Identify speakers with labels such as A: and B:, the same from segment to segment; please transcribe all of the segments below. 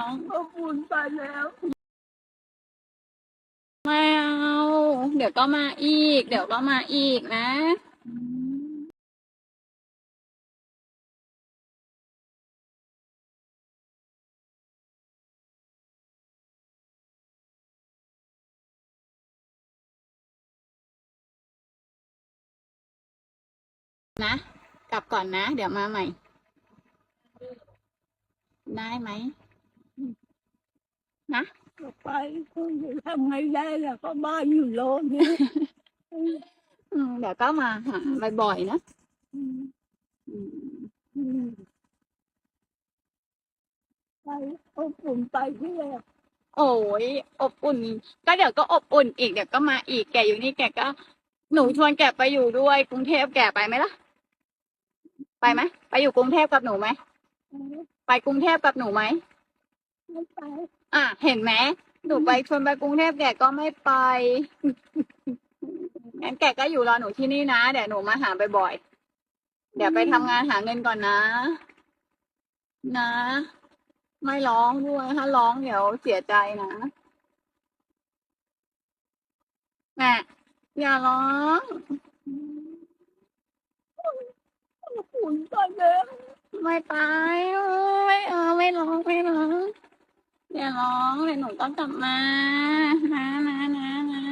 A: น้อง
B: ก็บุญไปแล้ว
A: ไม่เอา เดี๋ยวก็มาอีก เดี๋ยวก็มาอีกนะ นะ กลับก่อนนะ เดี๋ยวมาใหม่ ได้ไหม นะ
B: ก็ไปก็จะทำไงได้ล่ะก็บ้านอยู่โลนี่
A: อืมเดี๋ยวก็มาหาบ่อยๆนะ
B: อืม
A: อืม
B: อืมไปก็บุญไปที่แล้ว
A: โอ้ยอบอุ่น ก็เดี๋ยวก็อบอุ่นอีกเดี๋ยวก็มาอีกแกอยู่นี่แกก็ หนูชวนแกไปอยู่ด้วย กรุงเทพแกไปไหมล่ะ ไปไหมไปอยู่กรุงเทพกับหนูไหมไปกรุงเทพกับหนูไหม
B: ไม่ไป
A: อะ เห็นไหมหนูไปชวนไปกรุงเทพแกก็ไม่ไป งั้นแกก็อยู่รอหนูที่นี่นะ เดี๋ยวหนูมาหาบ่อยๆ เดี๋ยวไปทำงานหาเงินก่อนนะ นะ ไม่ร้องด้วย ถ้าร้องเดี๋ยวเสียใจนะแม่อย่าร้อง
B: ก็บุญไปแล้ว
A: ไม่ไปไม่เออไม่ร้องไม่ร้อง อย่าร้องเดี๋ยหนูต้องกลับมา นะนะนะนะ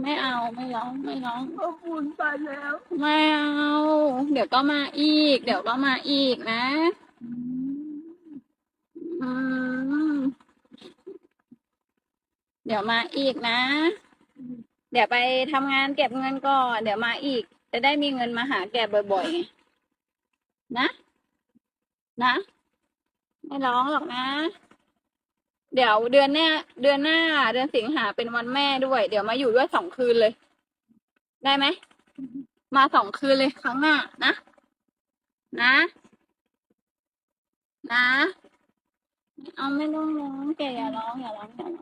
A: ไม่เอาไม่ร้องไม่ร้อง
B: ก็บุญไปแล้ว
A: ไม่เอา เดี๋ยวก็มาอีก เดี๋ยวก็มาอีกนะ อืม เดี๋ยวมาอีกนะ เดี๋ยวไปทำงานเก็บเงินก่อนเดี๋ยวมาอีก จะได้มีเงินมาหาแกบ่อยๆ นะ นะ ไม่ร้องหรอกนะ เดี๋ยวเดือนหน้า เดือนหน้า เดือนสิงหาเป็นวันแม่ด้วย เดี๋ยวมาอยู่ด้วยสองคืนเลย ได้ไหม มาสองคืนเลยครั้งหน้านะ นะ นะ เอาไม่ต้องร้องแกอย่าร้องอย่าร้องอย่าร้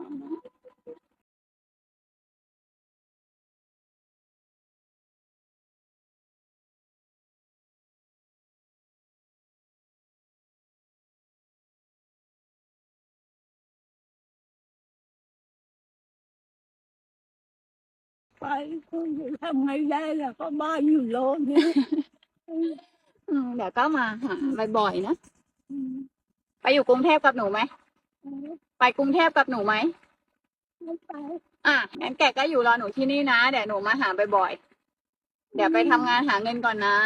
A: อง
B: ไปก็จะทำไงได้ล่ะก็บ้านอยู่โลนี่
A: อืมเดี๋ยวก็มาหาบ่อยๆนะไปอยู่กรุงเทพกับหนูไหมไปกรุงเทพกับหนูไหม
B: ไม่ไป
A: อะงั้นแกก็อยู่รอหนูที่นี่นะเดี๋ยวหนูมาหาบ่อยๆเดี๋ยวไปทำงานหาเงินก่อนนะ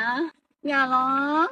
A: อย่าร้อง